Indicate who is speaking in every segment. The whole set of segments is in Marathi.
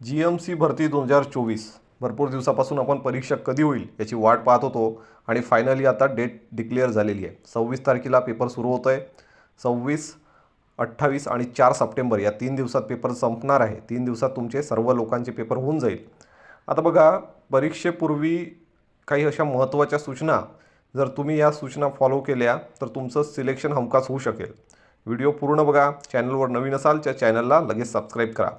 Speaker 1: जी एम सी भरती दोन हजार चोवीस. भरपूर दिवसापासून आपण परीक्षा कधी होईल याची वाट पाहत होतो आणि फायनली आता डेट डिक्लेअर झालेली आहे. सव्वीस तारखेला पेपर सुरू होतो आहे सव्वीस अठ्ठावीस आणि चार सप्टेंबर या तीन दिवसात पेपर संपणार आहे. तीन दिवसात तुमचे सर्व लोकांचे पेपर होऊन जाईल. आता बघा परीक्षेपूर्वी काही अशा महत्त्वाच्या सूचना जर तुम्ही या सूचना फॉलो केल्या तर तुमचं सिलेक्शन हमखास होऊ शकेल. व्हिडिओ पूर्ण बघा चॅनलवर नवीन असाल त्या चॅनलला लगेच सबस्क्राईब करा.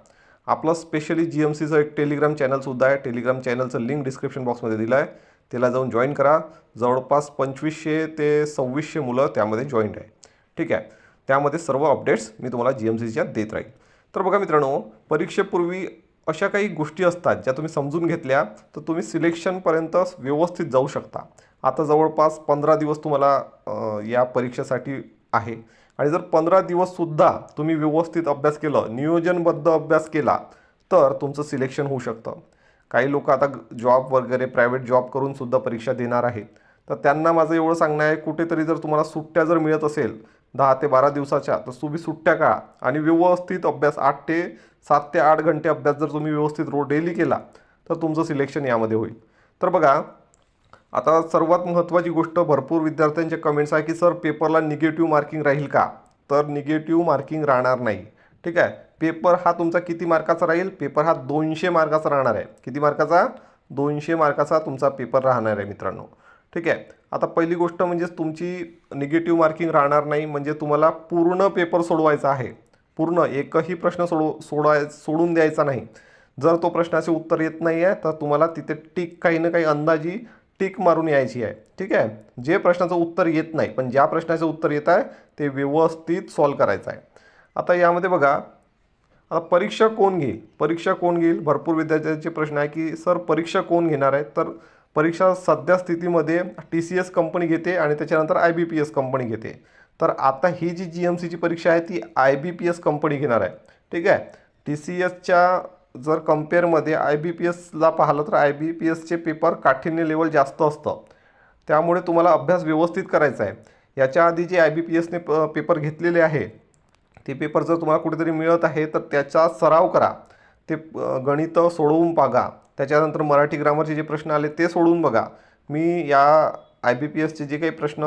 Speaker 1: आपलं स्पेशली जी एम सीचं एक टेलिग्राम चॅनलसुद्धा आहे. टेलिग्राम चॅनलचं लिंक डिस्क्रिप्शन बॉक्समध्ये दिलं आहे त्याला जाऊन जॉईन करा. जवळपास पंचवीसशे ते सव्वीसशे मुलं त्यामध्ये जॉईंट आहे. ठीक आहे? त्यामध्ये सर्व अपडेट्स मी तुम्हाला जी एम सीच्या देत राहील. तर बघा मित्रांनो परीक्षेपूर्वी अशा काही गोष्टी असतात ज्या तुम्ही समजून घेतल्या तर तुम्ही सिलेक्शनपर्यंत व्यवस्थित जाऊ शकता. आता जवळपास पंधरा दिवस तुम्हाला या परीक्षेसाठी आहे. आणि जर पंधरा दिवससुद्धा तुम्ही व्यवस्थित अभ्यास केलं नियोजनबद्ध अभ्यास केला तर तुमचं सिलेक्शन होऊ शकतं. काही लोक आता जॉब वगैरे प्रायव्हेट जॉब करून सुद्धा परीक्षा देणार आहेत. तर त्यांना माझं एवढं सांगणं आहे कुठेतरी जर तुम्हाला सुट्ट्या जर मिळत असेल दहा ते बारा दिवसाच्या तर तुम्ही सुट्ट्या काढा आणि व्यवस्थित अभ्यास आठ ते सात ते आठ घंटे अभ्यास जर तुम्ही व्यवस्थित रो डेली केला तर तुमचं सिलेक्शन यामध्ये होईल. तर बघा आता सर्वात महत्त्वाची गोष्ट भरपूर विद्यार्थ्यांचे कमेंट्स आहे की सर पेपरला निगेटिव्ह मार्किंग राहील का? तर निगेटिव्ह मार्किंग राहणार नाही. ठीक आहे? पेपर हा तुमचा किती मार्काचा राहील? पेपर हा दोनशे मार्काचा राहणार आहे. किती मार्काचा दोनशे मार्काचा तुमचा पेपर राहणार आहे मित्रांनो. ठीक आहे? आता पहिली गोष्ट म्हणजेच तुमची निगेटिव्ह मार्किंग राहणार नाही म्हणजे तुम्हाला पूर्ण पेपर सोडवायचा आहे. पूर्ण एकही प्रश्न सोडव सोडवाय सोडून द्यायचा नाही. जर तो प्रश्नाचे उत्तर येत नाही आहे तर तुम्हाला तिथे टिक काही ना काही अंदाजी टिक मारून यायची आहे. ठीक आहे? जे प्रश्नाचं उत्तर येत नाही पण ज्या प्रश्नाचं उत्तर येत आहे ते व्यवस्थित सॉल्व करायचं आहे. आता यामध्ये बघा आता परीक्षा कोण घेईल? परीक्षा कोण घेईल? भरपूर विद्यार्थ्यांचे प्रश्न आहे की सर परीक्षा कोण घेणार आहे? तर परीक्षा सध्या स्थितीमध्ये टी सी एस कंपनी घेते आणि त्याच्यानंतर I B P S company घेते. तर आता ही जी जी एम सीची परीक्षा आहे ती I B P S company घेणार आहे. ठीक आहे? टी सी एसच्या जर कम्पेअरमध्ये आय बी पी एसला पाहिलं तर आय बी पी एसचे पेपर काठिण्य लेवल जास्त असतं. त्यामुळे तुम्हाला अभ्यास व्यवस्थित करायचा आहे. याच्या आधी जे आय बी पी एसने प पेपर घेतलेले आहे ते पेपर जर तुम्हाला कुठेतरी मिळत आहे तर त्याचा सराव करा. ते गणित सोडवून बघा. त्याच्यानंतर मराठी ग्रामरचे जे प्रश्न आले ते सोडवून बघा. मी या आय बी पी एसचे जे काही प्रश्न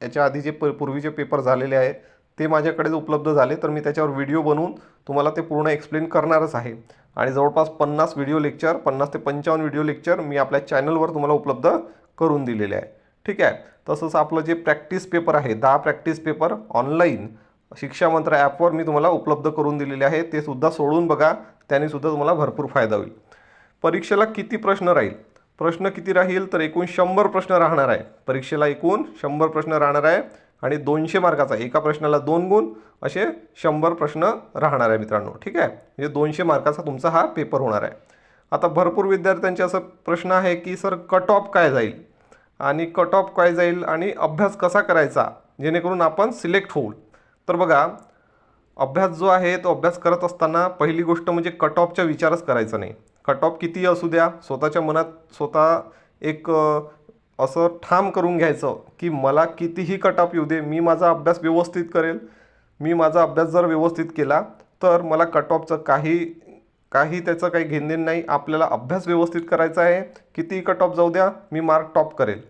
Speaker 1: याच्या आधी जे प पूर्वीचे पेपर झालेले आहे ते माझ्याकडे उपलब्ध झाले तर मी त्याच्यावर व्हिडिओ बनवून तुम्हाला ते पूर्ण एक्सप्लेन करणारच आहे. आणि जवळपास पन्नास व्हिडिओ लेक्चर पन्नास ते पंचावन्न व्हिडिओ लेक्चर मी आपल्या चॅनलवर तुम्हाला उपलब्ध करून दिलेले आहे. ठीक आहे? तसंच आपलं जे प्रॅक्टिस पेपर आहे दहा प्रॅक्टिस पेपर ऑनलाईन शिक्षा मंत्र ॲपवर मी तुम्हाला उपलब्ध करून दिलेले आहे. ते सुद्धा सोडून बघा त्याने सुद्धा तुम्हाला भरपूर फायदा होईल. परीक्षेला किती प्रश्न राहील? प्रश्न किती राहील? तर एकूण शंभर प्रश्न राहणार आहे. परीक्षेला एकूण शंभर प्रश्न राहणार आहे. आणि दोनशे मार्काचा एका प्रश्नाला दोन गुण असे शंभर प्रश्न राहणार आहे मित्रांनो. ठीक आहे? म्हणजे दोनशे मार्काचा तुमचा हा पेपर होणार आहे. आता भरपूर विद्यार्थ्यांचे असं प्रश्न आहे की सर कट ऑफ काय जाईल? आणि कट ऑफ काय जाईल आणि अभ्यास कसा करायचा? जेणेकरून आपण सिलेक्ट होऊ. तर बघा अभ्यास जो आहे तो अभ्यास करत असताना पहिली गोष्ट म्हणजे कट ऑफचा विचारच करायचा नाही. कट ऑफ किती असू द्या स्वतःच्या मनात स्वतः एक असं ठाम करून घ्यायचं की मला कितीही कटअप येऊ दे मी माझा अभ्यास व्यवस्थित करेल. मी माझा अभ्यास जर व्यवस्थित केला तर मला कट काही काही त्याचं काही घेणदेण नाही. आपल्याला अभ्यास व्यवस्थित करायचा आहे. कितीही कट जाऊ द्या मी मार्क टॉप करेल.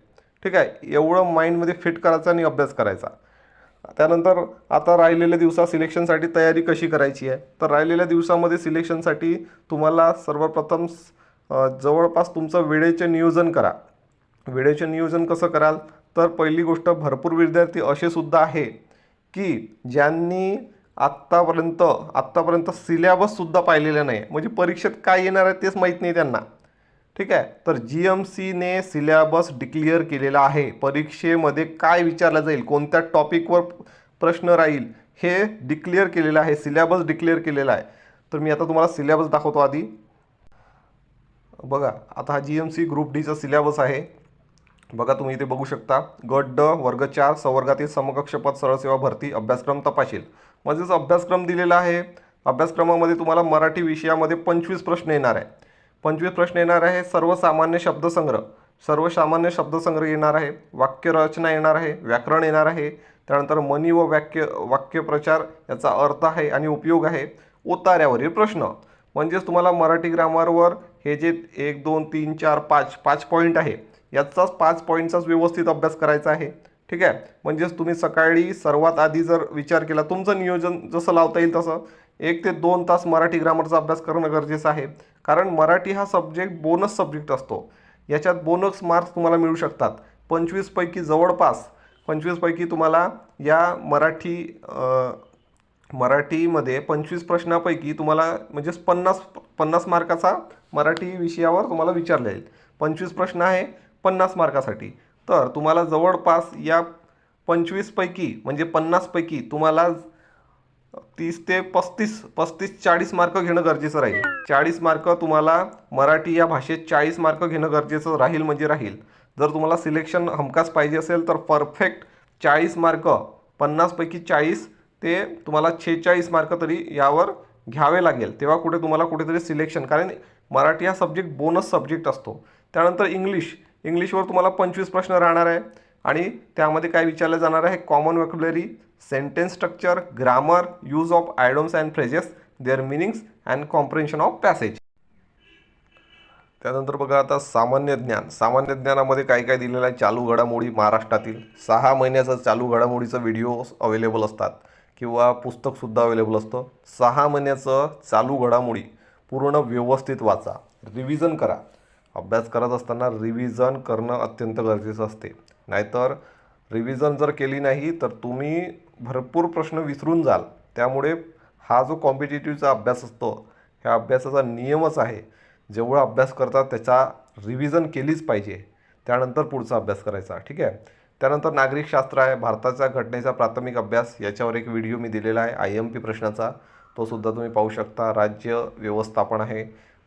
Speaker 1: ठीक आहे? एवढं माइंडमध्ये फिट करायचं आणि अभ्यास करायचा. त्यानंतर आता राहिलेल्या दिवसात सिलेक्शनसाठी तयारी कशी करायची आहे? तर राहिलेल्या दिवसामध्ये सिलेक्शनसाठी तुम्हाला सर्वप्रथम जवळपास तुमचं वेळेचे नियोजन करा. वेळेचे नियोजन कसं कराल? तर पहिली गोष्ट भरपूर विद्यार्थी असे सुद्धा आहे की ज्यांनी आत्तापर्यंत आत्तापर्यंत सिलेबससुद्धा पाहिलेला नाही. म्हणजे परीक्षेत काय येणार आहे तेच माहीत नाही त्यांना. ठीक आहे? तर जी एम सीने सिलेबस डिक्लिअर केलेला आहे. परीक्षेमध्ये काय विचारलं जाईल? कोणत्या टॉपिकवर प्रश्न राहील? हे डिक्लेअर केलेलं आहे. सिलेबस डिक्लेअर केलेला आहे. तर मी आता तुम्हाला सिलेबस दाखवतो आधी. बघा आता हा जी एम सी ग्रुप डीचा सिलेबस आहे. बघा तुम्ही इथे बघू शकता. गट ड वर्ग चार संवर्गातील समकक्ष पद भरती अभ्यासक्रम तपाशील. म्हणजेच अभ्यासक्रम दिलेला आहे. अभ्यासक्रमामध्ये तुम्हाला मराठी विषयामध्ये पंचवीस प्रश्न येणार आहे. पंचवीस प्रश्न येणार आहे. सर्वसामान्य शब्दसंग्रह. सर्वसामान्य शब्दसंग्रह येणार आहे. वाक्यरचना येणार आहे. व्याकरण येणार आहे. त्यानंतर मनी व वाक्य वाक्यप्रचार याचा अर्थ आहे आणि उपयोग आहे. उतार्यावरील प्रश्न. म्हणजेच तुम्हाला मराठी ग्रामरवर हे जे एक दोन तीन चार पाच पाच पॉईंट आहे. याचाच पाच पॉईंटचाच व्यवस्थित अभ्यास करायचा आहे. ठीक आहे? म्हणजेच तुम्ही सकाळी सर्वात आधी जर विचार केला तुमचं नियोजन जसं लावता येईल तसं एक ते दोन तास मराठी ग्रामरचा अभ्यास करणं गरजेचं आहे. कारण मराठी हा सब्जेक्ट बोनस सब्जेक्ट असतो. याच्यात बोनस मार्क्स तुम्हाला मिळू शकतात. पंचवीसपैकी जवळपास पंचवीसपैकी तुम्हाला या मराठी मराठीमध्ये पंचवीस प्रश्नापैकी तुम्हाला म्हणजेच पन्नास पन्नास मार्काचा मराठी विषयावर तुम्हाला विचारले जाईल. पंचवीस प्रश्न आहे पन्नास मार्कासाठी. तर तुम्हाला जवळपास या पंचवीसपैकी म्हणजे पन्नासपैकी तुम्हाला तीस ते पस्तीस पस्तीस चाळीस मार्क घेणं गरजेचं राहील. चाळीस मार्क तुम्हाला मराठी या भाषेत चाळीस मार्क घेणं गरजेचं राहील म्हणजे राहील. जर तुम्हाला सिलेक्शन हमखास पाहिजे असेल तर परफेक्ट चाळीस मार्क पन्नासपैकी चाळीस ते तुम्हाला छेचाळीस मार्क तरी यावर घ्यावे लागेल. तेव्हा कुठे तुम्हाला कुठेतरी सिलेक्शन कारण मराठी हा सब्जेक्ट बोनस सब्जेक्ट असतो. त्यानंतर इंग्लिश इंग्लिशवर तुम्हाला पंचवीस प्रश्न राहणार आहे. आणि त्यामध्ये काय विचारलं जाणार आहे? Common vocabulary sentence structure grammar use of idioms and phrases their meanings and comprehension of passage त्यानंतर बघा आता सामान्य ज्ञान. सामान्य ज्ञानामध्ये काय काय दिलेलं आहे? चालू घडामोडी महाराष्ट्रातील सहा महिन्याचा चालू घडामोडीचा व्हिडिओ अवेलेबल असतात. किंवा पुस्तकसुद्धा अवेलेबल असतं. सहा महिन्याचं चालू घडामोडी पूर्ण व्यवस्थित वाचा. रिव्हिजन करा. अभ्यास करत असताना रिव्हिजन करणं अत्यंत गरजेचं असते. नाहीतर रिव्हिजन जर केली नाही तर तुम्ही भरपूर प्रश्न विसरून जाल. त्यामुळे हा जो कॉम्पिटेटिव्हचा अभ्यास असतो ह्या अभ्यासाचा नियमच आहे. जेवढा अभ्यास करतात त्याचा रिव्हिजन केलीच पाहिजे. त्यानंतर पुढचा अभ्यास करायचा ठीक आहे? त्यानंतर नागरिकशास्त्र आहे. भारताच्या घटनेचा प्राथमिक अभ्यास. याच्यावर एक व्हिडिओ मी दिलेला आहे आय एम पी प्रश्नाचा. तो सुद्धा तुम्ही पाहू शकता. राज्य व्यवस्थापन आहे.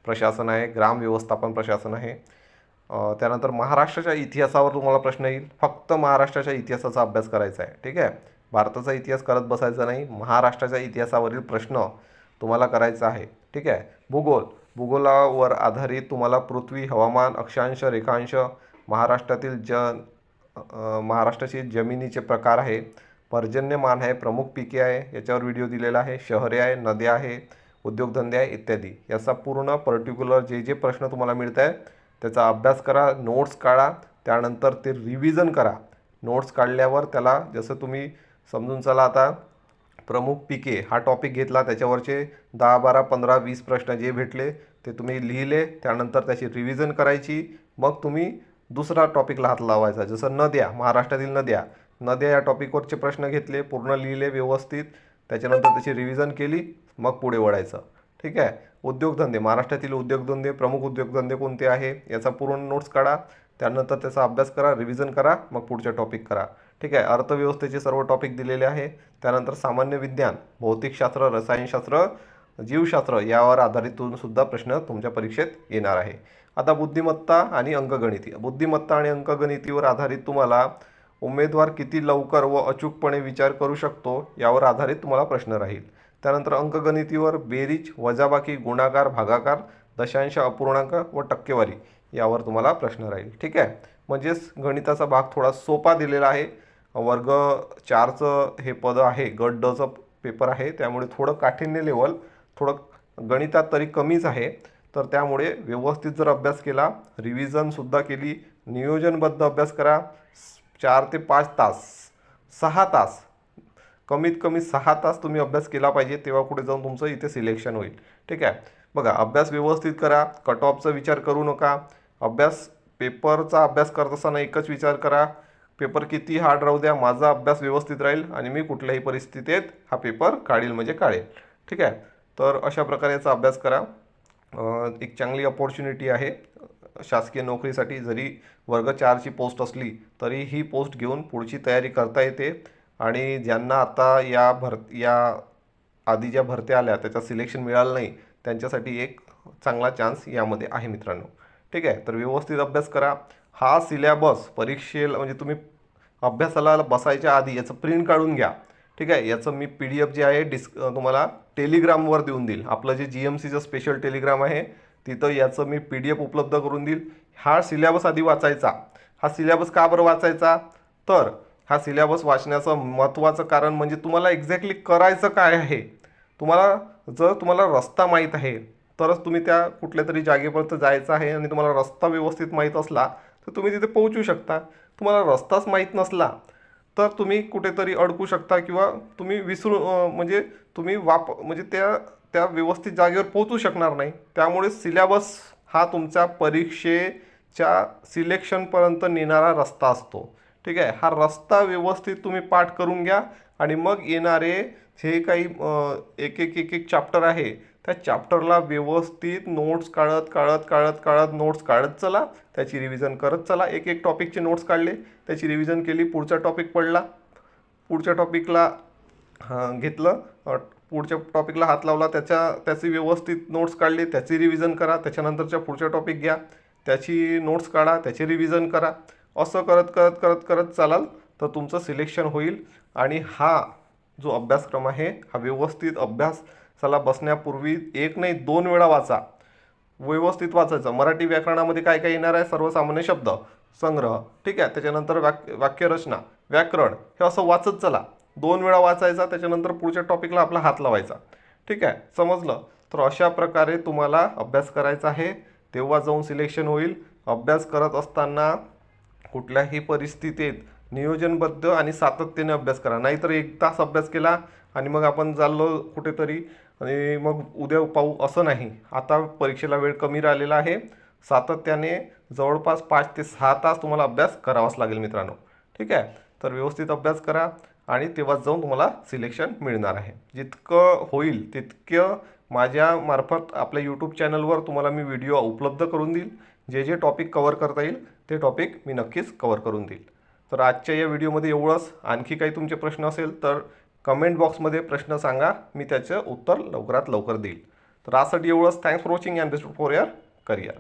Speaker 1: प्रशासन आहे ग्राम व्यवस्थापन प्रशासन आहे. त्यानंतर महाराष्ट्राच्या इतिहासावर तुम्हाला प्रश्न येईल. फक्त महाराष्ट्राच्या इतिहासाचा अभ्यास करायचा आहे ठीक आहे? भारताचा इतिहास करत बसायचा नाही महाराष्ट्राच्या इतिहासावरील प्रश्न तुम्हाला करायचा आहे ठीक आहे? भूगोल. भूगोलावर आधारित तुम्हाला पृथ्वी हवामान अक्षांश रेखांश महाराष्ट्रातील ज महाराष्ट्राची जमिनीचे प्रकार आहे. पर्जन्यमान आहे प्रमुख पिके आहे याच्यावर व्हिडिओ दिलेला आहे. शहरे आहे नद्या आहे उद्योगधंदे आहे इत्यादी. याचा पूर्ण पर्टिक्युलर जे जे प्रश्न तुम्हाला मिळत आहे त्याचा अभ्यास करा नोट्स काढा त्यानंतर ते रिव्हिजन करा. नोट्स काढल्यावर त्याला जसं तुम्ही समजून चला आता प्रमुख पिके हा टॉपिक घेतला त्याच्यावरचे दहा बारा पंधरा वीस प्रश्न जे भेटले ते तुम्ही लिहिले त्यानंतर त्याची रिव्हिजन करायची. मग तुम्ही दुसरा टॉपिकला हात लावायचा जसं नद्या महाराष्ट्रातील नद्या. नद्या या टॉपिकवरचे प्रश्न घेतले पूर्ण लिहिले व्यवस्थित. त्याच्यानंतर त्याची रिव्हिजन केली मग पुढे वळायचं. ठीक आहे? उद्योगधंदे महाराष्ट्रातील उद्योगधंदे प्रमुख उद्योगधंदे कोणते आहे? याचा पूर्ण नोट्स काढा. त्यानंतर त्याचा अभ्यास करा रिव्हिजन करा मग पुढच्या टॉपिक करा. ठीक आहे? अर्थव्यवस्थेचे सर्व टॉपिक दिलेले आहे. त्यानंतर सामान्य विज्ञान भौतिकशास्त्र रसायनशास्त्र जीवशास्त्र यावर आधारितूनसुद्धा प्रश्न तुमच्या परीक्षेत येणार आहे. आता बुद्धिमत्ता आणि अंकगणिती. बुद्धिमत्ता आणि अंकगणितीवर आधारित तुम्हाला उमेदवार किती लवकर व अचूकपणे विचार करू शकतो यावर आधारित तुम्हाला प्रश्न राहील. त्यानंतर अंकगणितीवर बेरीज वजाबाकी गुणाकार भागाकार दशांश अपूर्णांक व टक्केवारी यावर तुम्हाला प्रश्न राहील. ठीक आहे? म्हणजेच गणिताचा भाग थोडा सोपा दिलेला आहे. वर्ग चारचं हे पद आहे गट डचं पेपर आहे. त्यामुळे थोडं काठिण्य लेवल थोडं गणितात तरी कमीच आहे. तर त्यामुळे व्यवस्थित जर अभ्यास केला रिव्हिजनसुद्धा केली नियोजनबद्ध अभ्यास करा चार ते पाच तास सहा तास. कमीत कमी सहा तास तुम्ही अभ्यास केला पाहिजे तेव्हा कुठे जाऊन तुमचं इथे सिलेक्शन होईल. ठीक आहे? बघा अभ्यास व्यवस्थित करा कट ऑफचा विचार करू नका. अभ्यास पेपरचा अभ्यास करत असताना एकच विचार करा पेपर किती हार्ड राहू द्या माझा अभ्यास व्यवस्थित राहील आणि मी कुठल्याही परिस्थितीत हा पेपर काढील म्हणजे काढेल. ठीक आहे? तर अशा प्रकारे याचा अभ्यास करा. एक चांगली अपॉर्च्युनिटी आहे. शासकीय नोकरीसाठी जरी वर्ग चारची पोस्ट असली तरी ही पोस्ट घेऊन पुढची तयारी करता येते. आणि ज्यांना आता या भर या आधी ज्या भरत्या आल्या त्याचं सिलेक्शन मिळालं नाही त्यांच्यासाठी एक चांगला चान्स यामध्ये आहे मित्रांनो. ठीक आहे? तर व्यवस्थित अभ्यास करा. हा सिलॅबस परीक्षेला म्हणजे तुम्ही अभ्यासाला बसायच्या आधी याचं प्रिंट काढून घ्या. ठीक आहे याचं मी पी डी एफ जे आहे डिस्क तुम्हाला टेलिग्रामवर देऊन देईल. आपलं जे जी एम सीचं स्पेशल टेलिग्राम आहे तिथं याचं मी पी डी एफ उपलब्ध करून देईल. हा सिलॅबस आधी वाचायचा. हा सिलॅबस का बरं वाचायचा? तर हा सिलॅबस वाचण्याचं महत्त्वाचं कारण म्हणजे तुम्हाला एक्झॅक्टली करायचं काय आहे? तुम्हाला जर तुम्हाला रस्ता माहीत आहे तरच तुम्ही त्या कुठल्या तरी जागेपर्यंत जायचं आहे आणि तुम्हाला रस्ता व्यवस्थित माहीत असला तर तुम्ही तिथे पोहोचू शकता. तुम्हाला रस्ताच माहीत नसला तर तुम्ही कुठेतरी अडकू शकता किंवा तुम्ही विसरू म्हणजे तुम्ही वाप म्हणजे त्या त्या व्यवस्थित जागेवर पोहोचू शकणार नाही. त्यामुळे सिलेबस हा तुमच्या परीक्षेच्या सिलेक्शनपर्यंत नेणारा रस्ता असतो. ठीक आहे? हा रस्ता व्यवस्थित तुम्ही पाठ करून घ्या आणि मग येणारे जे काही एक एक एक एक चॅप्टर आहे त्या चॅप्टरला व्यवस्थित नोट्स काढत काढत काढत काढत नोट्स काढत चला. त्याची रिव्हिजन करत चला. एक एक टॉपिकचे नोट्स काढले. त्याची रिव्हिजन केली. पुढचा टॉपिक पडला. पुढच्या टॉपिकला घेतलं. पुढच्या टॉपिकला हात लावला. त्याच्या त्याची व्यवस्थित नोट्स काढले. त्याची रिव्हिजन करा. त्याच्यानंतरच्या पुढच्या टॉपिक घ्या. त्याची नोट्स काढा. त्याची रिव्हिजन करा. असं करत करत करत करत चालाल तर तुमचं सिलेक्शन होईल. आणि हा जो अभ्यासक्रम आहे हा व्यवस्थित अभ्यास चला बसण्यापूर्वी एक नाही दोन वेळा वाचा. व्यवस्थित वाचायचं. मराठी व्याकरणामध्ये काय काय येणार आहे? सर्वसामान्य शब्द. संग्रह. ठीक आहे? त्याच्यानंतर वाक्य वाक्यरचना. व्याकरण. हे असं वाचत चला. दोन वेळा वाचायचा त्याच्यानंतर पुढच्या टॉपिकला आपला हात लावायचा. ठीक आहे? समजलं? तर अशा प्रकारे तुम्हाला अभ्यास करायचा आहे. तेव्हा जाऊन सिलेक्शन होईल. अभ्यास करत असताना कुठल्याही परिस्थितीत नियोजनबद्ध आणि सातत्याने अभ्यास करा. नाहीतर एक तास अभ्यास केला आणि मग आपण चाललो कुठेतरी आणि मग उद्या पाहू. असं नाही. आता परीक्षेला वेळ कमी राहिलेला आहे. सातत्याने जवळपास पाच ते सहा तास तुम्हाला अभ्यास करावाच लागेल मित्रांनो. ठीक आहे? तर व्यवस्थित अभ्यास करा आणि तेव्हाच जाऊन तुम्हाला सिलेक्शन मिळणार आहे. जितकं होईल तितकं माझ्या मार्फत आपल्या यूट्यूब चॅनलवर तुम्हाला मी व्हिडिओ उपलब्ध करून देईल. जे जे टॉपिक कवर करता येईल ते टॉपिक मी नक्कीच कवर करून देईल. तर आजच्या या व्हिडिओमध्ये एवढंच. आणखी काही तुमचे प्रश्न असेल तर कमेंट बॉक्समध्ये प्रश्न सांगा. मी त्याचं उत्तर लवकरात लवकर देईल. तर आजसाठी एवढंच. Thanks for watching and best for your career